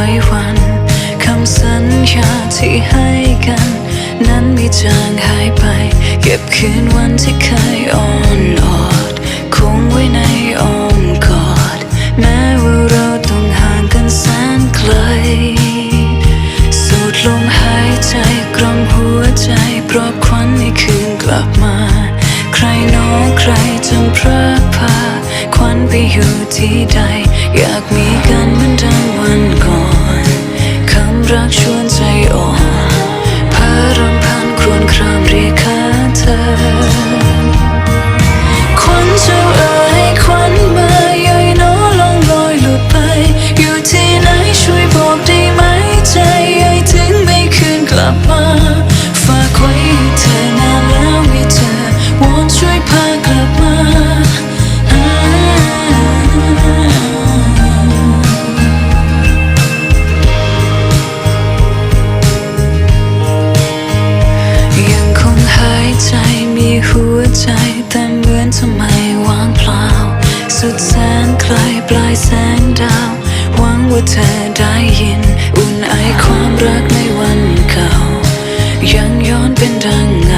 คำสัญญาที่ให้กัน นั้นไม่จางหายไป เก็บคืนวันที่เคยอ่อนออด คงไว้ในอ้อมกอด แม้ว่าเราต้องห่างกันแสนไกล สูดลมหายใจกล่อมหัวใจปลอบควันให้คืนกลับมา ใครน้อใครจำพระพาควันไปอยู่ที่ใด อยากมี ว่าเธอได้ยิน อุ่นไอความรักในวันเก่า ยังย้อนเป็นดัง